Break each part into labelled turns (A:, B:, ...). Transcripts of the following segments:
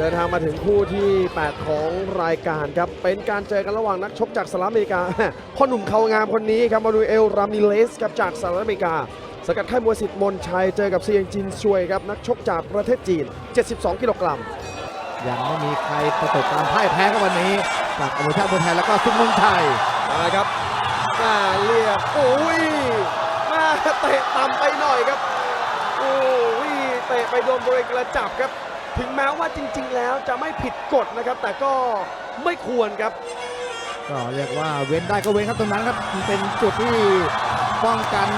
A: เดินทางมาถึงคู่ที่ 8 ของรายการครับ เป็นการเจอกันระหว่างนักชกจากสหรัฐอเมริกาพ่อหนุ่มเขางามคนนี้ครับมาดูเอลรามิเลสครับจากสหรัฐอเมริกา สกัดค่ายมวยสิทธิ์มนชัยเจอกับเซียงจินซวยครับนักชกจากประเทศจีน 72 กิโลกรัม
B: ยังไม่มีใครประสบความพ่ายแพ้ครับวันนี้จากอเมริกาบนไทยแล้วก็ซุปเปอร์ไทย
A: มาครับหน้าเรียกโอ้ยหน้าเตะต่ำไปหน่อยครับโอ้ยเตะไปโดนบริเวณกระจับครับ ถึงแม้ว่าจริง ๆ แล้วจะไม่ผิดกฎนะครับ แต่ก็ไม่ควรครับ
B: ก็เรียกว่าเว้นได้ก็เว้นครับตรงนั้นครับมันเป็นจุดที่ป้องกัน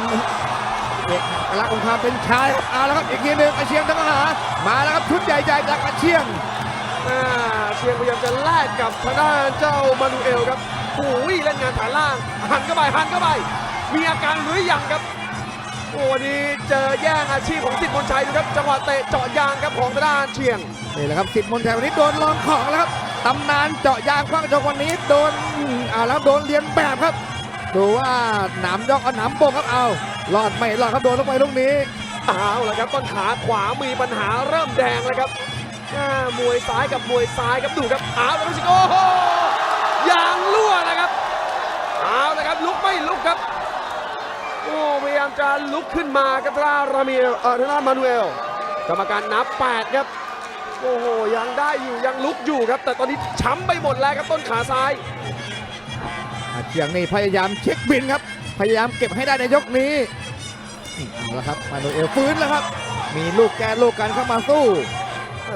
B: เอกลักษณ์ของความเป็นชายครับเอาแล้วครับอีกทีหนึ่งอาเชียงทั้งหามาแล้วครับชุดใหญ่ๆจากอาเชียง
A: อ่าเชียงพยายามจะแลกกับทางด้านเจ้ามานูเอลครับโอ้ยเล่นงานฐานล่างหันเข้าไปหันเข้าไป มีอาการหรือยังครับ โอ้วันนี้เจอแย่งอาชีพของสิทธิ์มนชัยดูครับจังหวะเตะเจาะยางครับของทางด้านเชียง
B: นี่แหละครับสิทธิ์มนชัยวันนี้โดนลองของแล้วครับตำนานเจาะยางคว้างจกวันนี้โดนอ่าแล้วโดนเลียนแบบครับ ดูว่าหนามยอกเอาหนามโบกครับเอารอดไม่รอดครับโดนลงไปลูกนี้
A: เอาละครับต้นขาขวามีปัญหาเริ่มแดงแล้วครับอ่ามวยซ้ายกับมวยซ้ายครับดูครับเอาแล้วครับสิโอ้โหยางรั่วนะครับเอาละครับลุกไม่ลุกครับโอ้ พยายามจะลุกขึ้นมาครับทางด้านรามิเอลเออทางด้านมานูเอลกรรมการนับ8ครับโอ้โหยังได้อยู่ยังลุกอยู่ครับ แต่ตอนนี้ช้ำไปหมดแล้วครับต้นขาซ้าย
B: อาเชียงนี่พยายามเช็คบินครับ พยายามเก็บให้ได้ในยกนี้นี่เอาละครับมาโนเอลฟื้นแล้วครับ มีลูกแก้ลูกกันเข้ามาสู้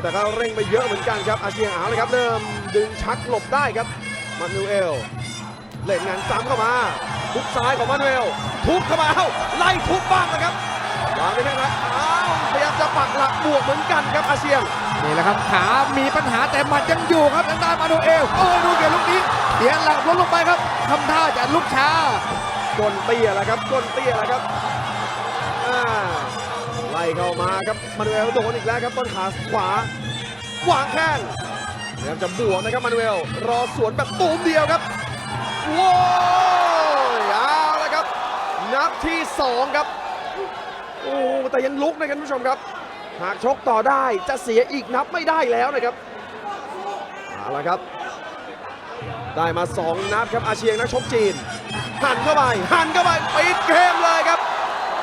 A: แต่ก็เร่งไปเยอะเหมือนกันครับอาเชียงเอาเลยครับเริ่มดึงชักหลบได้ครับมานูเอลเล่นงานซ้ำเข้ามา ทุบซ้ายของมานูเอลทุบเข้ามาเอ้าไล่ทุบบ้างนะครับวางไปแค่ไหนอ้าวพยายามจะปักหลักบวกเหมือนกันครับอาเซียง
B: นี่แหละครับขามีปัญหาแต่หมัดยังอยู่ครับทางด้านมาโนเอลโอ้ดูเกี่ยวลูกนี้เสียหลักล้มลงไปครับทำท่าจะลุกช้า
A: ก้นเตี้ยแล้วครับก้นเตี้ยแล้วครับอ่าไล่เข้ามาครับมานูเอลโดนอีกแล้วครับต้นขาขวาวางแข้งพยายามจะบวกนะครับมานูเอลรอสวนแบบตูมเดียวครับโว้ยเอาละครับ นับที่สองครับ โอ้แต่ยังลุกนะครับท่านผู้ชมครับ หากชกต่อได้จะเสียอีกนับไม่ได้แล้วนะครับเอาละครับ ได้มา 2 นัดครับอาเชียงนักชกจีน หันเข้าไป หันเข้าไปปิดเกมเลยครับ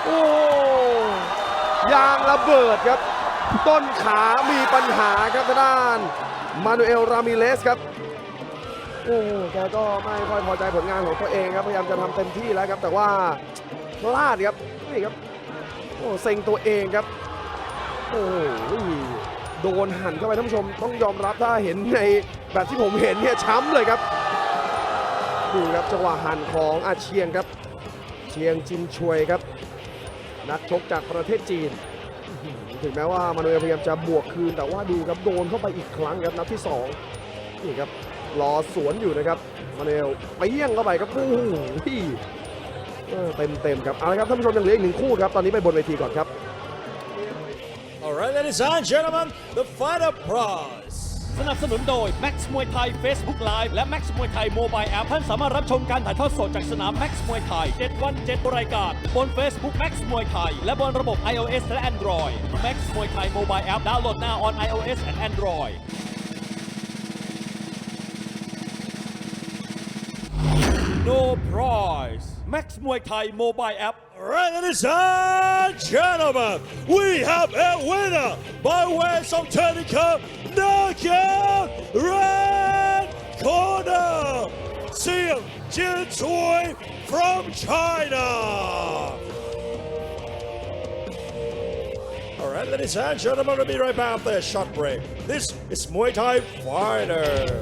A: โอ้ยางระเบิดครับ ต้นขามีปัญหาครับทางด้าน มานูเอล รามิเลสครับ โอ้แกก็ไม่ค่อยพอใจผลงานของตัวเองครับ พยายามจะทำเต็มที่แล้วครับ แต่ว่าพลาดครับ นี่ครับ โอ้เซ็งตัวเองครับ โอ้โหโดนหันเข้าไปท่านผู้ชมต้องยอมรับถ้าเห็นในแบบที่ผมเห็นเนี่ยช้ำเลยครับ ดูครับจังหวะหันของอาเชียงครับ เชียงจินชวยครับ นักชกจากประเทศจีน ถึงแม้ว่ามานูเอลพยายามจะบวกคืน แต่ว่าดูครับโดนเข้าไปอีกครั้งครับนัดที่สองนี่ครับ รอสวนอยู่นะครับมานูเอลไปเยี่ยงเข้าไปครับโอ้โหเต็มเต็มๆครับเอาละครับท่านผู้ชมยังเหลืออีกหนึ่งคู่ครับตอนนี้ไปบนเวทีก่อนครับ
C: All right, ladies and gentlemen, the fighter prize.
D: สนับสนุนโดย Max มวยไทย Facebook Live และ Max มวยไทย Mobile App ท่านสามารถรับชมการถ่ายทอดสดจากสนาม Max มวยไทย 7 วัน 7 รายการ บน Facebook Max มวยไทย และบนระบบ iOS และ Android Max มวยไทย Mobile App ดาวน์โหลด now on iOS and Android no prize. Max Muay Thai mobile app.
C: Ladies and gentlemen, we have a winner by way of technical knockout red corner. Seal Jin Chui from China. All right, ladies and gentlemen, we'll be right back after a short break. This is Muay Thai Fighter.